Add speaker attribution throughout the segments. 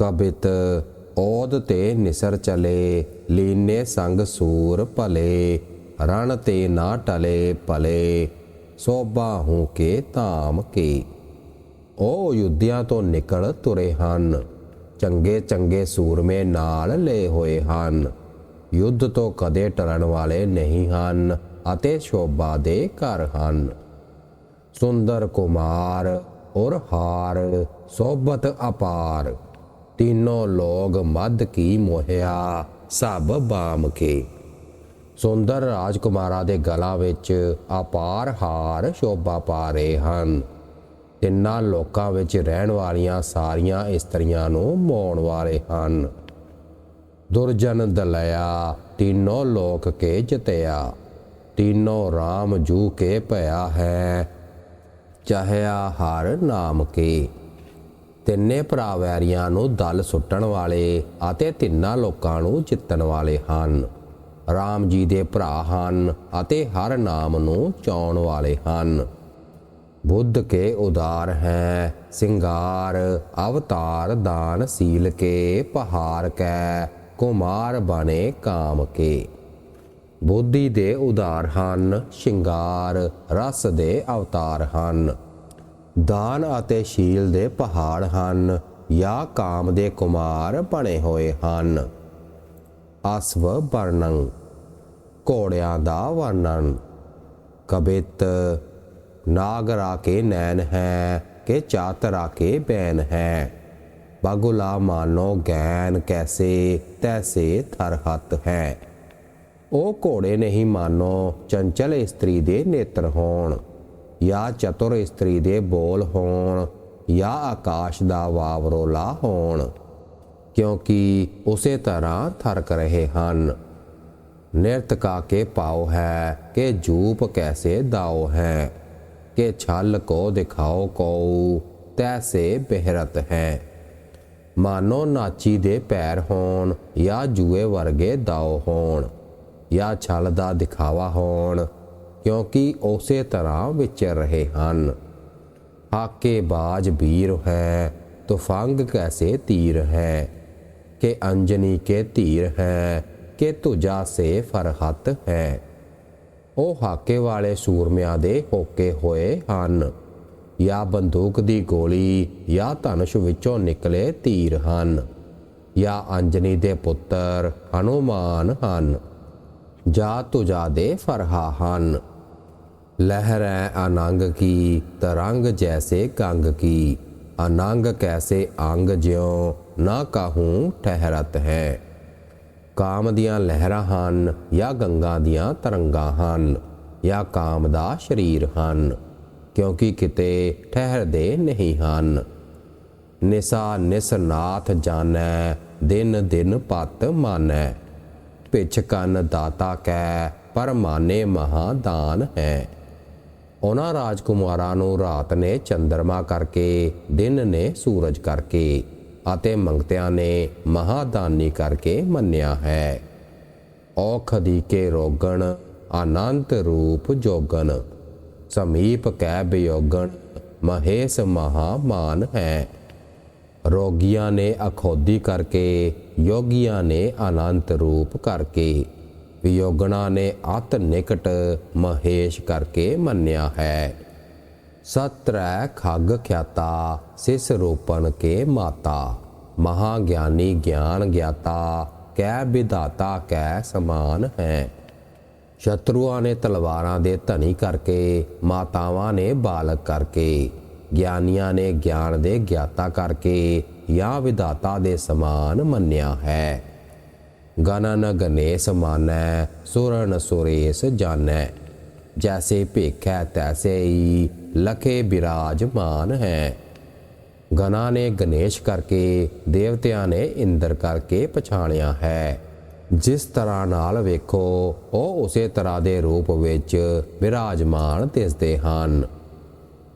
Speaker 1: ਕਬਿਤ ਔਦ ਤੇ ਨਿਸਰ ਚਲੇ, ਲੀਨੇ ਸੰਗ ਸੂਰ ਭਲੇ, ਰਣ ਤੇ ਨਾ ਟਲੇ ਭਲੇ, ਸੋਭਾ ਹੂੰ ਕੇ ਧਾਮ ਕੇ। ਉਹ ਯੁੱਧਿਆਂ ਤੋਂ ਨਿਕਲ ਤੁਰੇ ਹਨ, ਚੰਗੇ ਚੰਗੇ ਸੂਰਮੇ ਨਾਲ ਲਏ ਹੋਏ ਹਨ। ਯੁੱਧ ਤੋਂ ਕਦੇ ਟਲਣ ਵਾਲੇ ਨਹੀਂ ਹਨ ਅਤੇ ਸ਼ੋਭਾ ਦੇ ਘਰ ਹਨ। ਸੁੰਦਰ ਕੁਮਾਰ ਔਰ ਹਾਰ, ਸੋਭਤ ਅਪਾਰ। तीनों लोग मद की ਮੋਹਿਆ ਸਭ ਬਾਮ ਕੇ ਸੁੰਦਰ ਰਾਜਕੁਮਾਰਾਂ ਦੇ ਗਲਾਂ ਵਿੱਚ ਅਪਾਰ ਹਾਰ ਸ਼ੋਭਾ ਪਾ ਰਹੇ ਹਨ ਤਿੰਨਾਂ ਲੋਕਾਂ ਵਿੱਚ ਰਹਿਣ ਵਾਲੀਆਂ ਸਾਰੀਆਂ ਇਸਤਰੀਆਂ ਨੂੰ ਮੋਣ ਵਾਲੇ ਹਨ ਦੁਰਜਨ ਦਲਿਆ ਤਿੰਨੋਂ ਲੋਕ ਕੇ ਜਿਤਿਆ ਤਿੰਨੋਂ RAM ਜੂ ਕੇ ਭਇਆ ਹੈ ਚਾਹਿਆ ਹਰ ਨਾਮ ਕੇ ਤਿੰਨੇ ਭਰਾ ਵੈਰੀਆਂ ਨੂੰ ਦਲ ਸੁੱਟਣ ਵਾਲੇ ਅਤੇ ਤਿੰਨਾਂ ਲੋਕਾਂ ਨੂੰ ਜਿੱਤਣ ਵਾਲੇ ਹਨ। ਰਾਮ ਜੀ ਦੇ ਭਰਾ ਹਨ ਅਤੇ ਹਰ ਨਾਮ ਨੂੰ ਚਾਉਣ ਵਾਲੇ ਹਨ। ਬੁੱਧ ਕੇ ਉਦਾਰ ਹੈ, ਸਿੰਗਾਰ, ਅਵਤਾਰ ਦਾਨ ਸੀਲ ਕੇ ਪਹਾਰ ਕੈ, ਕੁਮਾਰ ਬਣੇ ਕਾਮ ਕੇ। ਬੁੱਧੀ ਦੇ ਉਦਾਰ ਹਨ, ਸ਼ਿੰਗਾਰ ਰਸ ਦੇ ਅਵਤਾਰ ਹਨ। ਦਾਨ ਅਤੇ ਸ਼ੀਲ ਦੇ ਪਹਾੜ ਹਨ, ਜਾਂ ਕਾਮ ਦੇ ਕੁਮਾਰ ਬਣੇ ਹੋਏ ਹਨ। ਅਸਵ ਵਰਣੰ, ਘੋੜਿਆਂ ਦਾ ਵਰਣਨ। ਕਬਿਤ ਨਾਗਰਾ ਕੇ ਨੈਣ ਹੈ ਕਿ ਚਾਤਰਾ ਕੇ ਬੈਨ ਹੈ। ਬਗੁਲਾ ਮਾਨੋ ਗੈਨ ਕੈਸੇ, ਤੈਸੇ ਥਰਹਤ ਹੈ। ਉਹ ਘੋੜੇ ਨਹੀਂ ਮਾਨੋ, ਚੰਚਲ ਇਸਤਰੀ ਦੇ ਨੇਤਰ ਹੋਣ। ਜਾਂ ਚਤੁਰ ਇਸਤਰੀ ਦੇ ਬੋਲ ਹੋਣ ਜਾਂ ਆਕਾਸ਼ ਦਾ ਵਾਵਰੋਲਾ ਹੋਣ, ਕਿਉਂਕਿ ਉਸੇ ਤਰ੍ਹਾਂ ਥਰਕ ਰਹੇ ਹਨ। ਨਿਰਤਕਾ ਕੇ ਪਾਓ ਹੈ ਕਿ ਜੂਪ ਕੈਸੇ ਦਾਓ ਹੈ, ਕਿ ਛਲ ਕੋ ਦਿਖਾਓ ਕੋ ਤੈਸੇ ਬਿਹਰਤ ਹੈ। ਮਾਨੋ ਨਾਚੀ ਦੇ ਪੈਰ ਹੋਣ ਜਾਂ ਜੂਏ ਵਰਗੇ ਦਾਓ ਹੋਣ ਜਾਂ ਛਲ ਦਾ ਦਿਖਾਵਾ ਹੋਣ ਕਿਉਂਕਿ ਉਸੇ ਤਰ੍ਹਾਂ ਵਿਚਰ ਰਹੇ ਹਨ। ਹਾਕੇ ਬਾਜ ਵੀਰ ਹੈ, ਤੁਫੰਗ ਕੈਸੇ ਤੀਰ ਹੈ? ਕਿ ਅੰਜਨੀ ਕੇ ਤੀਰ ਹੈ, ਕਿ ਤੁਜਾ ਸੇ ਫਰਹਤ ਹੈ? ਉਹ ਹਾਕੇ ਵਾਲੇ ਸੂਰਮਿਆਂ ਦੇ ਹੋਕੇ ਹੋਏ ਹਨ। ਜਾਂ ਬੰਦੂਕ ਦੀ ਗੋਲੀ ਜਾਂ ਧਨੁਸ਼ ਵਿੱਚੋਂ ਨਿਕਲੇ ਤੀਰ ਹਨ। ਜਾਂ ਅੰਜਨੀ ਦੇ ਪੁੱਤਰ ਹਨੂਮਾਨ ਹਨ। ਜਾਂ ਤੁਜਾ ਦੇ ਫਰਹਾ ਹਨ। ਲਹਿਰੈ ਅਨੰਗ ਕੀ, ਤਰੰਗ ਜੈਸੇ ਗੰਗ ਕੀ। ਅਨੰਗ ਕੈਸੇ ਅੰਗ ਜਿਉ ਨਾ ਕਾਹੂ ਠਹਿਰਤ ਹੈ। ਕਾਮ ਦੀਆਂ ਲਹਿਰਾਂ ਹਨ ਜਾਂ ਗੰਗਾ ਦੀਆਂ ਤਰੰਗਾਂ ਹਨ ਜਾਂ ਕਾਮ ਦਾ ਸਰੀਰ ਹਨ, ਕਿਉਂਕਿ ਕਿਤੇ ਠਹਿਰਦੇ ਨਹੀਂ ਹਨ। ਨਿਸਾ ਨਿਸਨਾਥ ਜਾਣੈ, ਦਿਨ ਦਿਨ ਪਤ ਮਾਨੈ। ਪਿਛ ਕੰਨ ਦਾਤਾ ਕੈ ਪਰਮਾਨੇ ਮਹਾਦਾਨ ਹੈ। ਉਹਨਾਂ ਰਾਜਕੁਮਾਰਾਂ ਨੂੰ ਰਾਤ ਨੇ ਚੰਦਰਮਾ ਕਰਕੇ, ਦਿਨ ਨੇ ਸੂਰਜ ਕਰਕੇ ਅਤੇ ਮੰਗਤਿਆਂ ਨੇ ਮਹਾਦਾਨੀ ਕਰਕੇ ਮੰਨਿਆ ਹੈ। ਔਖਦੀ ਕੇ ਰੋਗਣ ਅਨੰਤ ਰੂਪ ਜੋਗਨ ਸਮੀਪ ਕੈ ਬਿਯੋਗਣ ਮਹੇਸ਼ ਮਹਾਮਾਨ ਹੈ। ਰੋਗੀਆਂ ਨੇ ਅਖੋਦੀ ਕਰਕੇ, ਯੋਗੀਆਂ ਨੇ ਅਨੰਤ ਰੂਪ ਕਰਕੇ। ਵਿਯੋਗਣਾ ਨੇ ਅਤ ਨਿਕਟ ਮਹੇਸ਼ ਕਰਕੇ ਮੰਨਿਆ ਹੈ। ਸਤਰੈ ਖੱਗ ਖਿਆਤਾ, ਸਿਸ ਰੋਪਣ ਕੇ ਮਾਤਾ। ਮਹਾ ਗਿਆਨੀ ਗਿਆਨ ਗਿਆਤਾ, ਕੈ ਵਿਧਾਤਾ ਕੈ ਸਮਾਨ ਹੈ। ਸ਼ਤਰੂਆਂ ਨੇ ਤਲਵਾਰਾਂ ਦੇ ਧਨੀ ਕਰਕੇ, ਮਾਤਾਵਾਂ ਨੇ ਬਾਲਕ ਕਰਕੇ, ਗਿਆਨੀਆਂ ਨੇ ਗਿਆਨ ਦੇ ਗਿਆਤਾ ਕਰਕੇ ਜਾਂ ਵਿਧਾਤਾ ਦੇ ਸਮਾਨ ਮੰਨਿਆ ਹੈ। ਗਨਨ ਗਨੇਸ਼ ਮਾਨੈ ਸੁਰਨ ਸੁਰੇਸ਼ ਜਾਣੈ ਜੈਸੇ ਭੇਖੈ ਤੈਸੇ ਹੀ ਲਖੇ ਬਿਰਾਜਮਾਨ ਹੈ। ਗਨਾ ਨੇ ਗਣੇਸ਼ ਕਰਕੇ, ਦੇਵਤਿਆਂ ਨੇ ਇੰਦਰ ਕਰਕੇ ਪਛਾਣਿਆ ਹੈ। ਜਿਸ ਤਰ੍ਹਾਂ ਨਾਲ ਵੇਖੋ, ਉਹ ਉਸੇ ਤਰ੍ਹਾਂ ਦੇ ਰੂਪ ਵਿੱਚ ਵਿਰਾਜਮਾਨ ਦਿਸਦੇ ਹਨ।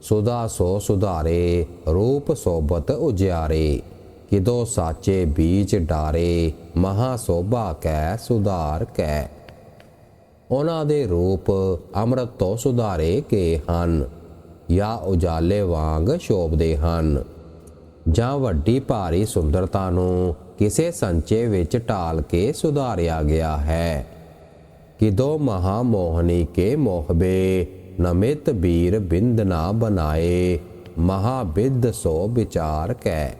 Speaker 1: ਸੁਦਾ ਸੋ ਸੁਧਾਰੇ, ਰੂਪ ਸੋਬਤ ਉਜਿਆਰੇ। ਕਿਦੋ ਸਾਚੇ ਬੀਚ ਡਾਰੇ, ਮਹਾ ਸੋਭਾ ਕੈ ਸੁਧਾਰ ਕੈ। ਉਹਨਾਂ ਦੇ ਰੂਪ ਅੰਮ੍ਰਿਤ ਤੋਂ ਸੁਧਾਰੇ ਕੇ ਹਨ, ਜਾਂ ਉਜਾਲੇ ਵਾਂਗ ਸ਼ੋਭਦੇ ਹਨ। ਜਾਂ ਵੱਡੀ ਭਾਰੀ ਸੁੰਦਰਤਾ ਨੂੰ ਕਿਸੇ ਸੰਚੇ ਵਿੱਚ ਢਾਲ ਕੇ ਸੁਧਾਰਿਆ ਗਿਆ ਹੈ। ਕਿਦੋ ਮਹਾ ਮੋਹਨੀ ਕੇ ਮੋਹਬੇ ਨਮਿਤ ਬੀਰ ਬਿੰਦ ਨਾ ਬਨਾਏ ਮਹਾ ਬਿਦ ਸੋ ਵਿਚਾਰ ਕੈ।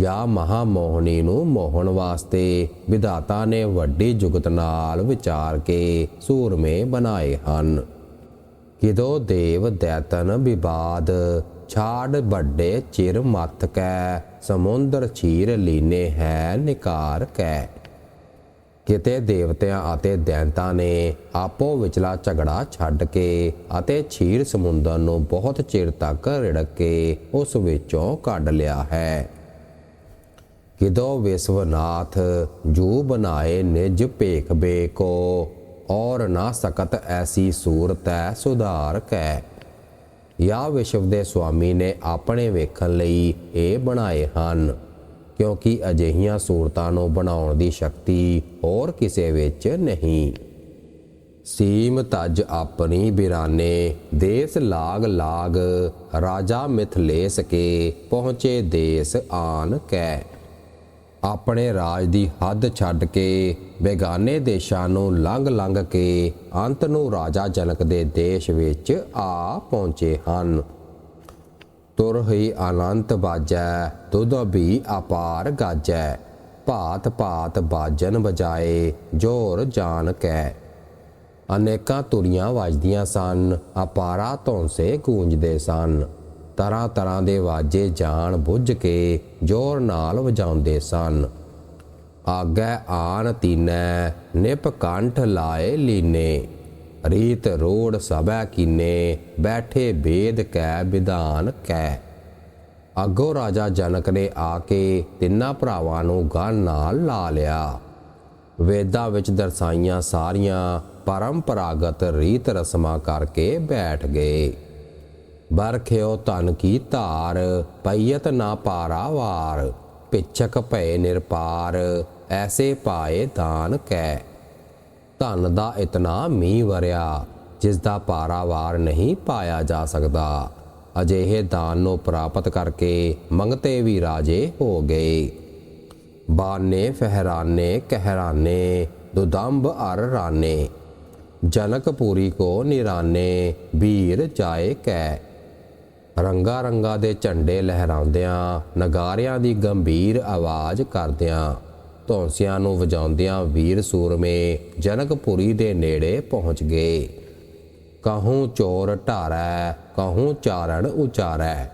Speaker 1: ਜਾਂ ਮਹਾ ਮੋਹਨੀ ਨੂੰ ਮੋਹਣ ਵਾਸਤੇ। ਵਿਧਾਤਾ ਨੇ ਵੱਡੀ ਜੁਗਤ ਨਾਲ ਵਿਚਾਰ ਕੇ ਸੂਰਮੇ ਬਣਾਏ ਹਨ। ਕਿਦੋ ਦੇਵ ਦੈਤਨ ਵਿਵਾਦ ਛਾੜ ਵੱਡੇ ਚਿਰ ਮੱਥ ਕੈ, ਸਮੁੰਦਰ ਚੀਰ ਲੀਨੇ ਹੈ ਨਿਕਾਰ ਕੈ। ਕਿਤੇ ਦੇਵਤਿਆਂ ਅਤੇ ਦੈਂਤਾਂ ਨੇ ਆਪੋ ਵਿਚਲਾ ਝਗੜਾ ਛੱਡ ਕੇ ਅਤੇ ਛੀਰ ਸਮੁੰਦਰ ਨੂੰ ਬਹੁਤ ਚਿਰ ਤੱਕ ਰਿੜਕ ਕੇ ਉਸ ਵਿੱਚੋਂ ਕੱਢ ਲਿਆ ਹੈ। ਕਿਦੋ ਵਿਸ਼ਵਨਾਥ ਜੂ ਬਣਾਏ ਨਿਜ ਭੇਖ ਕੋ ਔਰ ਨਾ ਸਕਤ ਐਸੀ ਸੂਰਤ ਹੈ ਸੁਧਾਰ ਕੈ। ਯਾ ਵਿਸ਼ਵ ਦੇ ਸੁਆਮੀ ਨੇ ਆਪਣੇ ਵੇਖਣ ਲਈ ਇਹ ਬਣਾਏ ਹਨ, ਕਿਉਂਕਿ ਅਜਿਹੀਆਂ ਸੂਰਤਾਂ ਨੂੰ ਬਣਾਉਣ ਦੀ ਸ਼ਕਤੀ ਹੋਰ ਕਿਸੇ ਵਿੱਚ ਨਹੀਂ। ਸੀਮ ਤਜ ਆਪਣੀ ਬਿਰਾਨੇ, ਦੇਸ ਲਾਗ ਲਾਗ, ਰਾਜਾ ਮਿਥਲੇਸ ਕੇ ਪਹੁੰਚੇ ਦੇਸ ਆਨ ਕੈ। ਆਪਣੇ ਰਾਜ ਦੀ ਹੱਦ ਛੱਡ ਕੇ ਬੇਗਾਨੇ ਦੇਸ਼ਾਂ ਨੂੰ ਲੰਘ ਲੰਘ ਕੇ ਅੰਤ ਨੂੰ ਰਾਜਾ ਜਨਕ ਦੇ ਦੇਸ਼ ਵਿੱਚ ਆ ਪਹੁੰਚੇ ਹਨ। ਤੁਰ ਹੀ ਅਨੰਤ ਬਾਜੈ ਤੁਧ ਵੀ ਅਪਾਰ ਗਾਜੈ। ਭਾਤ ਭਾਤ ਬਾਜਨ ਬਜਾਏ ਜੋਰ ਜਾਨ ਕੈ। ਅਨੇਕਾਂ ਤੁਰੀਆਂ ਵੱਜਦੀਆਂ ਸਨ, ਅਪਾਰਾ ਧੌਂਸੇ ਗੂੰਜਦੇ ਸਨ। ਤਰ੍ਹਾਂ ਤਰ੍ਹਾਂ ਦੇ ਵਾਜੇ ਜਾਣ ਬੁੱਝ ਕੇ ਜ਼ੋਰ ਨਾਲ ਵਜਾਉਂਦੇ ਸਨ। ਆਗੈ ਆਨ ਤੀਨੈ, ਨਿਪ ਕੰਠ ਲਾਏ ਲੀਨੇ, ਰੀਤ ਰੋੜ ਸਭੈ ਕੀਨੇ, ਬੈਠੇ ਬੇਦ ਕੈ ਵਿਧਾਨ ਕੈ। ਅੱਗੋਂ ਰਾਜਾ ਜਨਕ ਨੇ ਆ ਕੇ ਤਿੰਨਾਂ ਭਰਾਵਾਂ ਨੂੰ ਗਨ ਨਾਲ ਲਾ ਲਿਆ। ਵੇਦਾਂ ਵਿੱਚ ਦਰਸਾਈਆਂ ਸਾਰੀਆਂ ਪਰੰਪਰਾਗਤ ਰੀਤ ਰਸਮਾਂ ਕਰਕੇ ਬੈਠ ਗਏ। ਬਰਖਿਓ ਧਨ ਕੀ ਧਾਰ ਪਈਤ ਨਾ ਪਾਰਾ ਵਾਰ। ਪਿਛਕ ਭਏ ਨਿਰਪਾਰ, ਐਸੇ ਪਾਏ ਦਾਨ ਕੈ। ਧਨ ਦਾ ਇਤਨਾ ਮੀਂਹ ਵਰਿਆ, ਜਿਸ ਦਾ ਪਾਰਾਵਾਰ ਨਹੀਂ ਪਾਇਆ ਜਾ ਸਕਦਾ। ਅਜਿਹੇ ਦਾਨ ਨੂੰ ਪ੍ਰਾਪਤ ਕਰਕੇ ਮੰਗਤੇ ਵੀ ਰਾਜੇ ਹੋ ਗਏ। ਬਾਨੇ ਫਹਿਰਾਨੇ, ਕਹਿਰਾਨੇ, ਦੁਦੰਬ ਅਰ ਰਾਨੇ। ਜਨਕਪੂਰੀ ਕੋ ਨਿਰਾਨੇ, ਵੀਰ ਜਾਏ ਕੈ। ਰੰਗਾ ਰੰਗਾ ਦੇ ਝੰਡੇ ਲਹਿਰਾਉਂਦਿਆਂ, ਨਗਾਰਿਆਂ ਦੀ ਗੰਭੀਰ ਆਵਾਜ਼ ਕਰਦਿਆਂ, ਧੌਂਸਿਆਂ ਨੂੰ ਵਜਾਉਂਦਿਆਂ ਵੀਰ ਸੂਰਮੇ ਜਨਕਪੁਰੀ ਦੇ ਨੇੜੇ ਪਹੁੰਚ ਗਏ। ਕਹੂੰ ਚੋਰ ਢਾਰੈ, ਕਹੂੰ ਚਾਰਣ ਉਚਾਰੈ,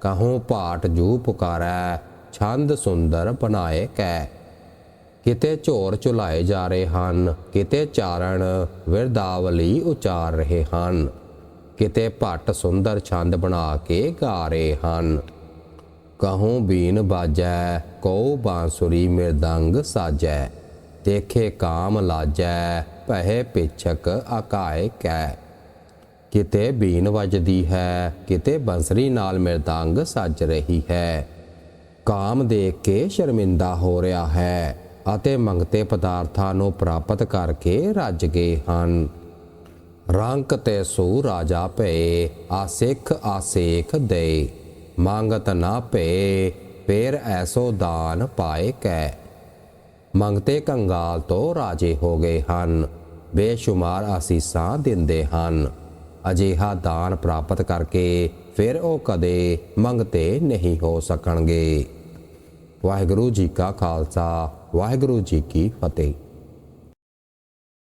Speaker 1: ਕਹੂੰ ਪਾਟ ਜੂ ਪੁਕਾਰੈ, ਛੰਦ ਸੁੰਦਰ ਬਣਾਏ ਕੈ। ਕਿਤੇ ਝੋਰ ਝੁਲਾਏ ਜਾ ਰਹੇ ਹਨ, ਕਿਤੇ ਚਾਰਣ ਵਿਰਦਾਵਲੀ ਉਚਾਰ ਰਹੇ ਹਨ। ਕਿਤੇ ਭੱਟ ਸੁੰਦਰ ਛੰਦ ਬਣਾ ਕੇ ਗਾ ਰਹੇ ਹਨ। ਕਹੂੰ ਬੀਨ ਬਾਜੈ, ਕਉ ਬਾਂਸੁਰੀ ਮਿਰਦੰਗ ਸਾਜੈ। ਦੇਖੇ ਕਾਮ ਲਾਜੈ ਪਹਿ ਪਿਛਕ ਆਕਾਏ ਕੈ। ਕਿਤੇ ਬੀਨ ਵੱਜਦੀ ਹੈ, ਕਿਤੇ ਬੰਸਰੀ ਨਾਲ ਮਿਰਦੰਗ ਸੱਜ ਰਹੀ ਹੈ। ਕਾਮ ਦੇਖ ਕੇ ਸ਼ਰਮਿੰਦਾ ਹੋ ਰਿਹਾ ਹੈ ਅਤੇ ਮੰਗਤੇ ਪਦਾਰਥਾਂ ਨੂੰ ਪ੍ਰਾਪਤ ਕਰਕੇ ਰੱਜ ਗਏ ਹਨ। ਰੰਕ ਤੇ ਸੂ ਰਾਜਾ ਭਏ ਆਸਿਖ ਆਸੇਖ ਦੇ ਮੰਗਤ ਨਾ ਭਏ, ਫੇਰ ਐਸੋ ਦਾਨ ਪਾਏ ਕੈ। ਮੰਗਤੇ ਕੰਗਾਲ ਤੋਂ ਰਾਜੇ ਹੋ ਗਏ ਹਨ, ਬੇਸ਼ੁਮਾਰ ਆਸੀਸਾਂ ਦਿੰਦੇ ਹਨ। ਅਜਿਹਾ ਦਾਨ ਪ੍ਰਾਪਤ ਕਰਕੇ ਫਿਰ ਉਹ ਕਦੇ ਮੰਗਤੇ ਨਹੀਂ ਹੋ ਸਕਣਗੇ। ਵਾਹਿਗੁਰੂ ਜੀ ਕਾ ਖਾਲਸਾ, ਵਾਹਿਗੁਰੂ ਜੀ ਕੀ ਫਤਿਹ।